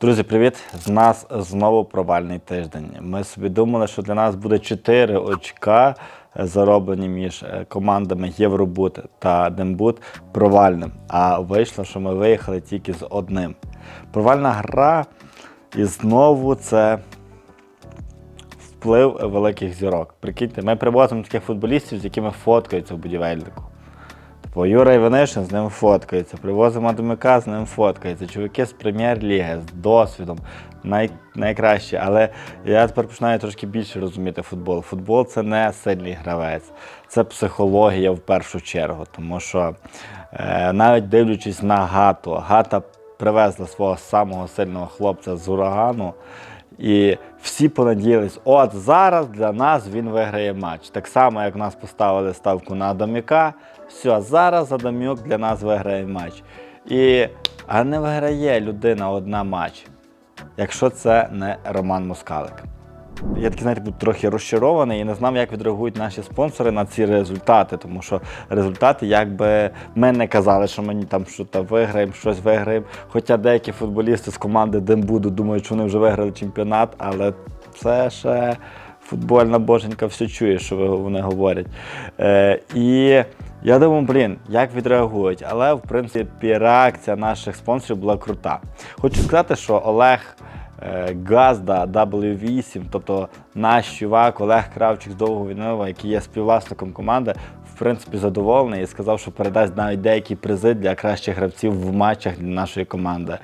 Друзі, привіт! З нас знову провальний тиждень. Ми собі думали, що для нас буде 4 очка е, зароблені між е, командами Євробут та Дембут провальним. А вийшло, що ми виїхали тільки з одним. Провальна гра, і знову це вплив великих зірок. Прикиньте, ми привозимо таких футболістів, з якими фоткаються в будівельнику. Типу, Юра Іванишин з ним фоткається, привозимо Адамика, з ним фоткається. Чуваки з прем'єр-ліги, з досвідом, най, найкраще. Але я тепер починаю трошки більше розуміти футбол. Футбол це не сильний гравець, це психологія в першу чергу. Тому що е, навіть дивлячись на Гату, Гата привезла свого самого сильного хлопця з урагану. І всі понадіялись, от зараз для нас він виграє матч. Так само, як нас поставили ставку на Адамюка, все, зараз Адамюк для нас виграє матч. І, а не виграє людина одна матч, якщо це не Роман Москалик. Я такий, знаєте, був трохи розчарований і не знав, як відреагують наші спонсори на ці результати, тому що результати, якби ми не казали, що ми там щось виграємо, щось виграємо. Хоча деякі футболісти з команди Дембуду думають, що вони вже виграли чемпіонат, але це ще футбольна боженька все чує, що вони говорять. Е, і я думаю, блін, як відреагують, але в принципі реакція наших спонсорів була крута. Хочу сказати, що Олег. Е, Газда W8, тобто наш чувак Олег Кравчик з довгого Вінова, який є співвласником команди, принципі задоволений і сказав, що передасть навіть деякі призи для кращих гравців в матчах для нашої команди.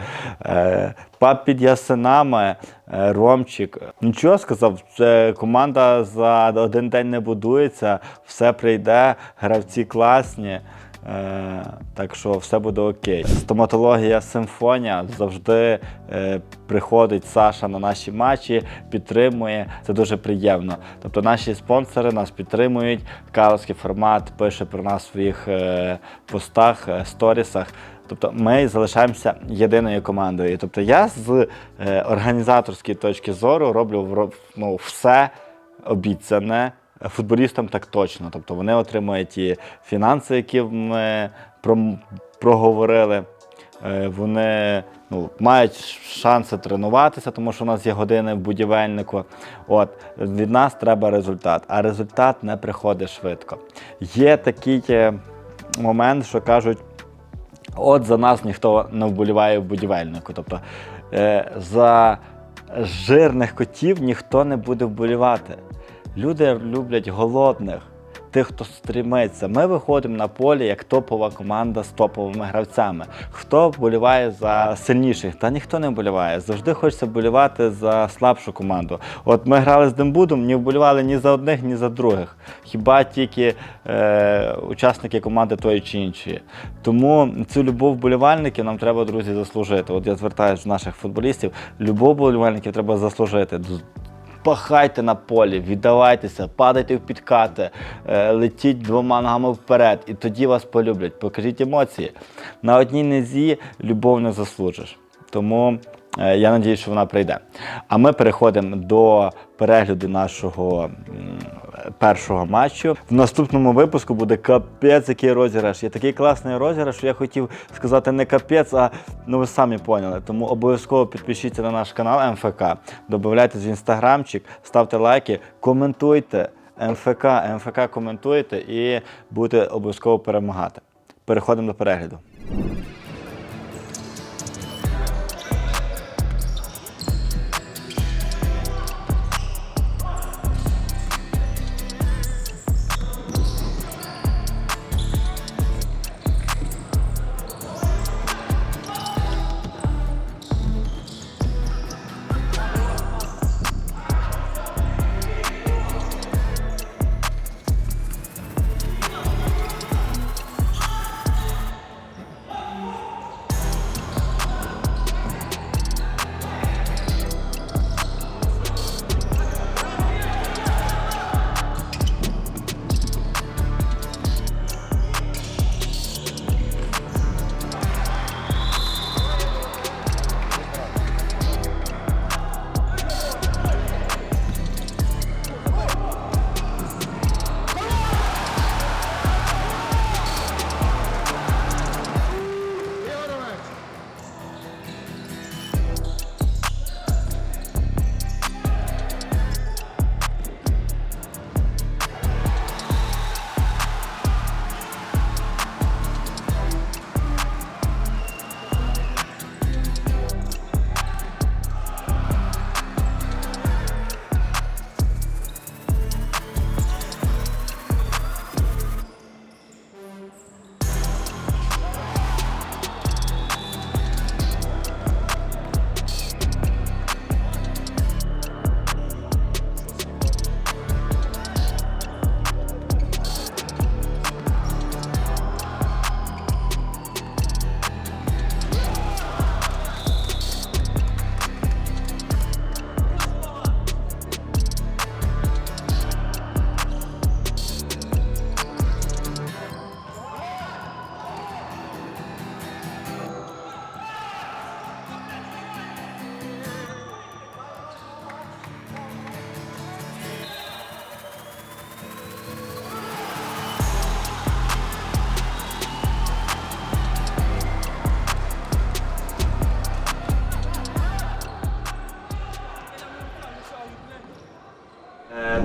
Е, Пап під ясенами, е, Ромчик. Нічого сказав, це команда за один день не будується, все прийде, гравці класні. Е, так що все буде окей. Стоматологія Симфонія завжди е, приходить Саша на наші матчі, підтримує. Це дуже приємно. Тобто наші спонсори нас підтримують. Каловський формат пише про нас в своїх е, постах, е, сторісах. Тобто ми залишаємося єдиною командою. Тобто я з е, організаторської точки зору роблю ну, все обіцяне. Футболістам так точно. Тобто вони отримують ті фінанси, які ми проговорили. Е, Вони ну, мають шанси тренуватися, тому що у нас є години в будівельнику. От, від нас треба результат, а результат не приходить швидко. Є такий е, момент, що кажуть, от за нас ніхто не вболіває в будівельнику. Тобто е, за жирних котів ніхто не буде вболівати. Люди люблять голодних, тих, хто стрімиться. Ми виходимо на полі як топова команда з топовими гравцями. Хто вболіває за сильніших? Та ніхто не вболіває. Завжди хочеться вболівати за слабшу команду. От ми грали з Дембудом, не вболівали ні за одних, ні за других. Хіба тільки е, учасники команди тої чи іншої. Тому цю любов вболівальників нам треба, друзі, заслужити. От я звертаюся до наших футболістів. Любов вболівальників треба заслужити. Пахайте на полі, віддавайтеся, падайте в підкати, е, летіть двома ногами вперед, і тоді вас полюблять. Покажіть емоції. На одній низі любов не заслужиш. Тому я надію, що вона прийде. А ми переходимо до перегляду нашого першого матчу. В наступному випуску буде капець, який розіграш. Є такий класний розіграш, що я хотів сказати не капець, а ну ви самі поняли. Тому обов'язково підпишіться на наш канал МФК, додавайтесь в інстаграмчик, ставте лайки, коментуйте. МФК, МФК коментуйте і будете обов'язково перемагати. Переходимо до перегляду.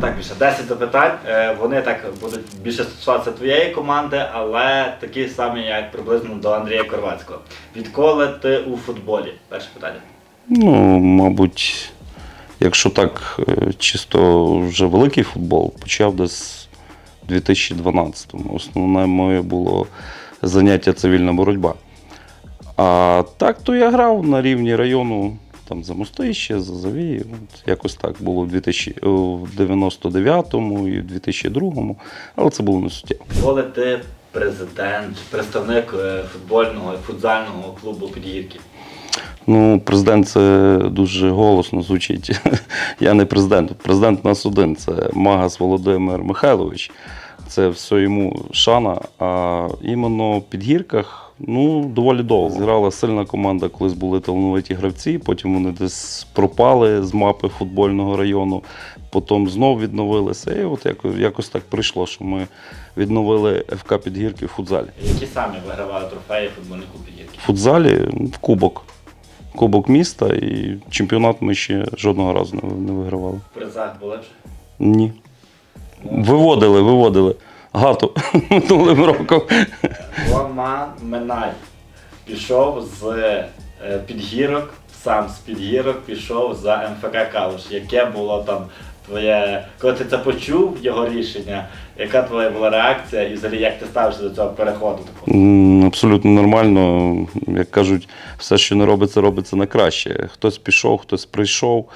Так, більше 10 запитань. Е, вони так будуть більше стосуватися твоєї команди, але такі самі, як приблизно до Андрія Корвацького. Відколи ти у футболі? Перше питання. Ну, мабуть, якщо так е, чисто вже великий футбол, почав десь у 2012-му. Основне моє було заняття цивільна боротьба. А так, то я грав на рівні району там за Мостище, за Завії. От, якось так було в 2000, е, 99-му і в 2002-му, але це було не суттєво. Коли ти президент, представник е, футбольного і футзального клубу Підгірки? Ну, президент це дуже голосно звучить. Я не президент. Президент у нас один. Це Магас Володимир Михайлович. Це все йому шана. А іменно в підгірках ну, доволі довго. Зіграла сильна команда, колись були талановиті гравці, потім вони десь пропали з мапи футбольного району, потім знов відновилися. І от якось, якось так прийшло, що ми відновили ФК Підгірки в футзалі. Які самі вигравали трофеї футбольний клуб Підгірки? В футзалі в кубок. Кубок міста і чемпіонат ми ще жодного разу не, не вигравали. В призах були вже? Ні. Виводили, виводили. Гату минулим роком. Роман Минай пішов з е, підгірок, сам з підгірок пішов за МФК Калуш. Яке було там твоє. Коли ти це почув, його рішення, яка твоя була реакція і взагалі як ти ставишся до цього переходу Абсолютно нормально. Як кажуть, все, що не робиться, робиться на краще. Хтось пішов, хтось прийшов.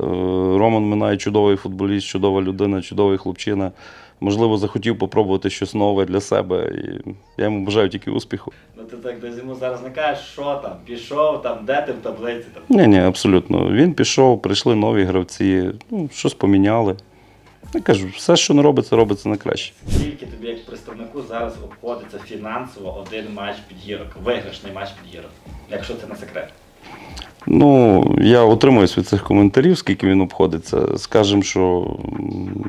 Е, Роман Минай чудовий футболіст, чудова людина, чудовий хлопчина. Можливо, захотів попробувати щось нове для себе. І я йому бажаю тільки успіху. Ну ти так десь йому зараз не кажеш, що там, пішов, там, де ти в таблиці там. Ні, ні, абсолютно. Він пішов, прийшли нові гравці, ну, щось поміняли. Я кажу, все, що не робиться, робиться на краще. Скільки тобі як представнику зараз обходиться фінансово один матч підгірок, виграшний матч підгірок, якщо це не секрет. Ну, я утримуюсь від цих коментарів, скільки він обходиться. Скажемо, що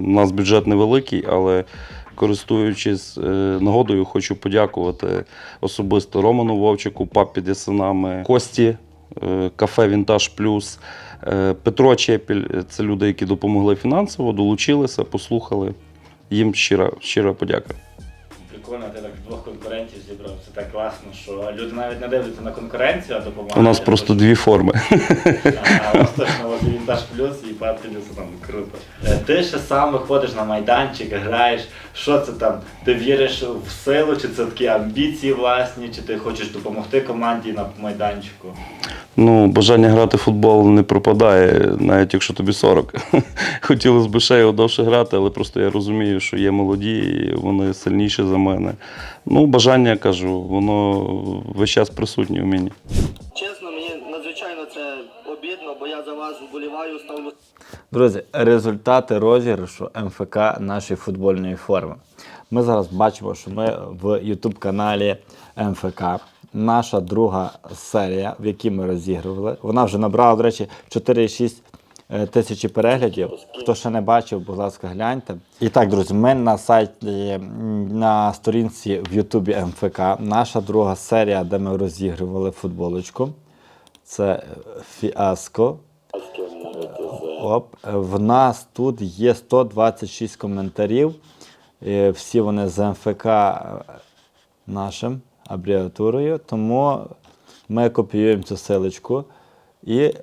у нас бюджет невеликий, але користуючись е, нагодою, хочу подякувати особисто Роману Вовчику, папі Дясинами, Кості, е, кафе Вінтаж Плюс, е, Петро Чепіль. Це люди, які допомогли фінансово, долучилися, послухали. Їм щира, щира подяка. Прикольно, ти так двох конкурентів зібрав. Це так класно, що люди навіть не дивляться на конкуренцію, а допомагають. У нас просто дві форми. А, вас точно і вінтаж плюс і папі там круто. Е, Ти ще сам виходиш на майданчик, граєш. Що це там? Ти віриш в силу, чи це такі амбіції власні, чи ти хочеш допомогти команді на майданчику? Ну, бажання грати в футбол не пропадає, навіть якщо тобі 40. Хотілося б ще його довше грати, але просто я розумію, що є молоді, і вони сильніші за мене. Ну, бажання кажу, воно весь час присутнє у мені. Чесно, мені надзвичайно це обідно, бо я за вас вболіваю, ставлю Друзі, результати розіграшу МФК нашої футбольної форми. Ми зараз бачимо, що ми в YouTube каналі МФК. Наша друга серія, в якій ми розігрували. Вона вже набрала, до речі, 4,6 е, тисячі переглядів. Хто ще не бачив, будь ласка, гляньте. І так, друзі, ми на сайті, на сторінці в Ютубі МФК. Наша друга серія, де ми розігрували футболочку. Це фіаско. Оп. В нас тут є 126 коментарів. Е, Всі вони з МФК е, нашим абревіатурою. Тому ми копіюємо цю силочку і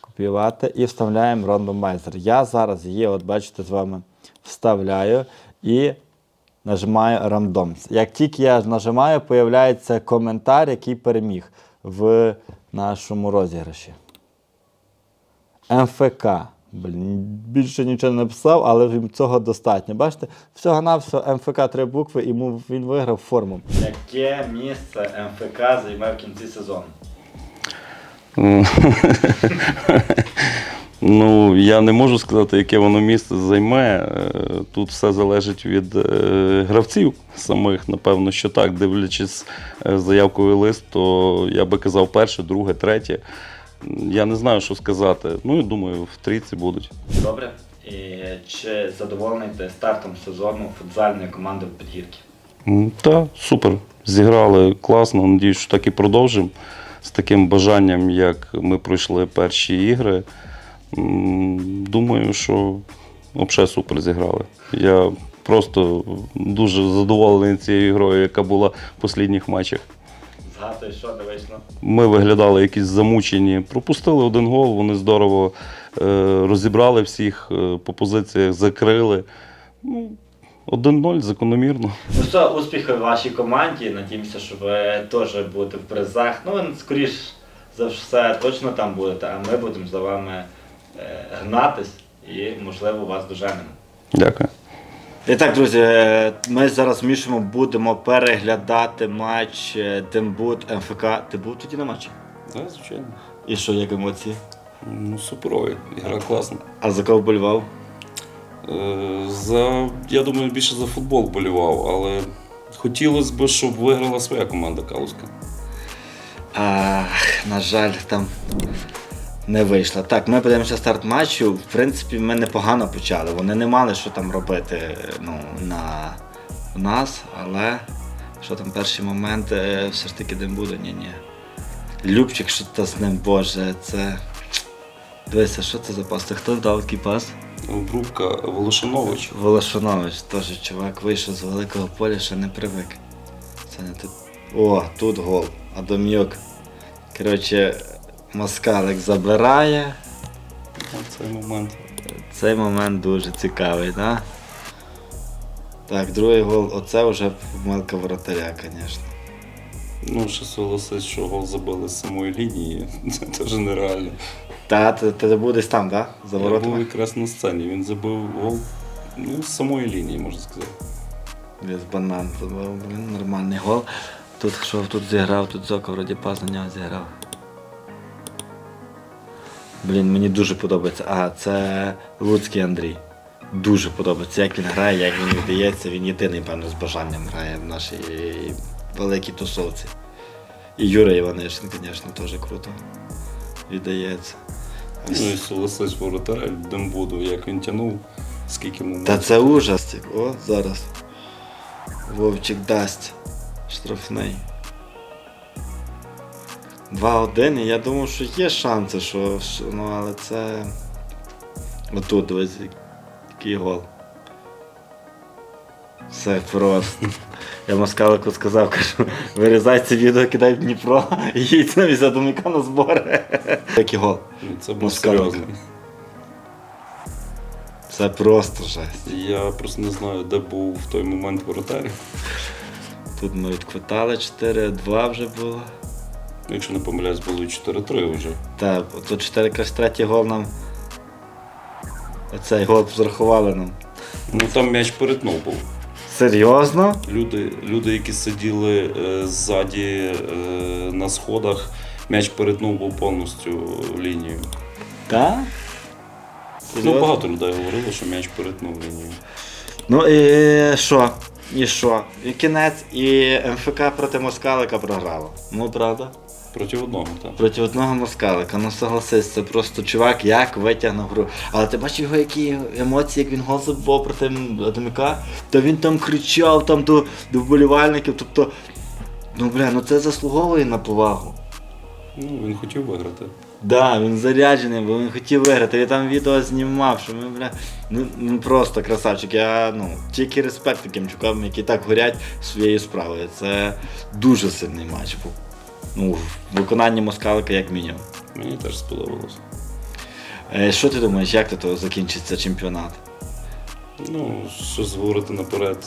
копіювати і вставляємо рандомайзер. Я зараз її, от бачите, з вами вставляю і нажимаю рандом. Як тільки я нажимаю, появляється коментар, який переміг в нашому розіграші. МФК. Блін, більше нічого не написав, але їм цього достатньо. Бачите, всього на все МФК три букви, і він виграв форму. Яке місце МФК займе в кінці сезону? Ну, я не можу сказати, яке воно місце займе. Тут все залежить від е, гравців самих. Напевно, що так. Дивлячись е, заявковий лист, то я би казав перше, друге, третє. Я не знаю, що сказати. Ну, я думаю, в трійці будуть. Добре. І чи задоволений ти стартом сезону футзальної команди в Підгірки? М, Та, супер. Зіграли класно. Надіюсь, що так і продовжимо. З таким бажанням, як ми пройшли перші ігри. Думаю, що взагалі супер зіграли. Я просто дуже задоволений цією грою, яка була в останніх матчах. Згадуй, що не вийшло. Ми виглядали якісь замучені. Пропустили один гол, вони здорово е, розібрали всіх е, по позиціях, закрили. Ну, 1-0 закономірно. Ну що, успіхи вашій команді. Надіємося, що ви теж будете в призах. Ну, ви, скоріш за все, точно там будете, а ми будемо за вами е, гнатись і, можливо, вас доженемо. Дякую. І так, друзі, е, ми зараз з Мішем будемо переглядати матч е, Дембут МФК. Ти був тоді на матчі? Так, звичайно. І що, як емоції? Ну, суперові. Гра класна. А за кого вболівав? Е, За, я думаю, більше за футбол болівав, але хотілося б, щоб виграла своя команда Калузька. Ах, на жаль, там не вийшло. Так, ми подивимося старт матчу. В принципі, ми непогано почали. Вони не мали що там робити ну, на нас, але що там перший момент, е, все ж таки дим буде, ні-ні. Любчик, що то з ним, боже, це. Дивися, що це за пас? Це Хто дав такий пас? Обрубка Волошинович. Волошанович, теж чувак вийшов з великого поля, ще не привик. Це не тут. О, тут гол. Адамюк. Коротше, москалик забирає. Цей момент. Цей момент дуже цікавий, так? Так, другий гол. Оце вже помилка воротаря, звісно. Ну, ще согласись, що гол забили з самої лінії. Це теж нереально. Та, ти, ти був десь там, так? Да? За Я був воротами? якраз на сцені. Він забив гол ну, з самої лінії, можна сказати. Без банан. Був, блін, нормальний гол. Тут що тут зіграв, тут Зока вроді пас на нього зіграв. Блін, мені дуже подобається. А, це Луцький Андрій. Дуже подобається, як він грає, як він віддається. Він єдиний, певно, з бажанням грає в нашій великій тусовці. І Юра Іванишин, звісно, теж круто. Віддається. Ну і согласись воротаря Дембуду, як він тянув, скільки йому Та це ужас. О, зараз. Вовчик дасть штрафний. 2-1, і я думав, що є шанси, що, що- ну, але це. Отут, дивись, який гол. Все просто. Я Москалику сказав, кажу, вирізай це відео, кидай в Дніпро і їдь на візадоміка на збори. Який гол. Ну, Це був Москалик. серйозний. Це просто жесть. Я просто не знаю, де був в той момент воротар. Тут ми відквитали 4-2 вже було. Якщо не помиляюсь, було 4-3 вже. Так, то 4 якраз третій гол нам. Оцей гол зарахували нам. Ну там м'яч перетнув був. Серйозно? Люди, люди які сиділи е, ззаді е, на сходах, м'яч перетнув був повністю лінію. Так? Ну, багато людей говорило, що м'яч перетнув лінію. Ну і що? І що? І кінець, і МФК проти Москалика програло. Ну, правда? Проти одного, так. Проти одного москалика, ну согласись, це просто чувак, як витягнув гру. Але ти бачив його які емоції, як він гол забував проти Адаміка? Та він там кричав там до, до вболівальників. Тобто, ну бля, ну це заслуговує на повагу. Ну, він хотів виграти. Да, він заряджений, бо він хотів виграти. Я там відео знімав, що ми, бля, ну, ну просто красавчик. Я ну, тільки респект таким чукам, які так горять своєю справою. Це дуже сильний матч був. Ну, в виконанні москалика як мінімум. Мені теж сподобалось. Е, Що ти думаєш, як до того закінчиться чемпіонат? Ну, що говорити наперед,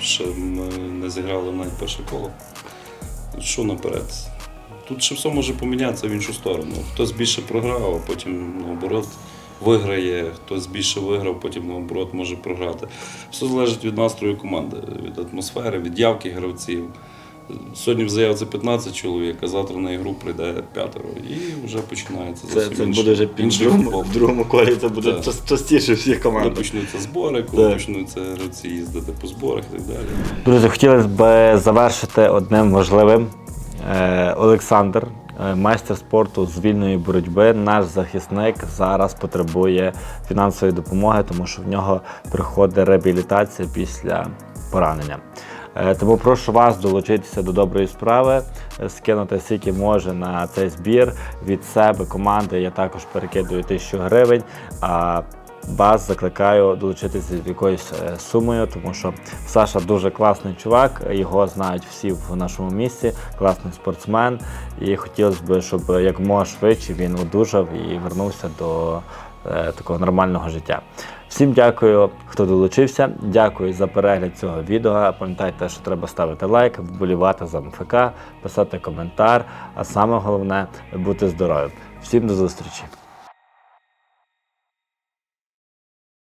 ще ми не зіграли навіть перше коло. Що наперед? Тут ще все може помінятися в іншу сторону. Хтось більше програв, а потім наоборот виграє, хтось більше виграв, потім наоборот може програти. Все залежить від настрою команди, від атмосфери, від явки гравців. Сьогодні в заявці 15 чоловік, а завтра на ігру прийде п'ятеро. І вже починається Це, це буде вже під другому, в другому колі, це буде Так. част- частіше всіх Коли команд. почнуться збори, коли Так. почнуться гравці їздити по зборах і так далі. Друзі, хотілося б завершити одним важливим. Е, Олександр, е, майстер спорту з вільної боротьби, наш захисник зараз потребує фінансової допомоги, тому що в нього приходить реабілітація після поранення. Е, Тому прошу вас долучитися до доброї справи, е, скинути скільки може на цей збір від себе, команди. Я також перекидую тисячу гривень. А вас закликаю долучитися з якоюсь е, сумою, тому що Саша дуже класний чувак, його знають всі в нашому місті, класний спортсмен. І хотілося б, щоб якомога швидше він одужав і вернувся до такого нормального життя. Всім дякую, хто долучився. Дякую за перегляд цього відео. Пам'ятайте, що треба ставити лайк, вболівати за МФК, писати коментар, а саме головне бути здоровим. Всім до зустрічі!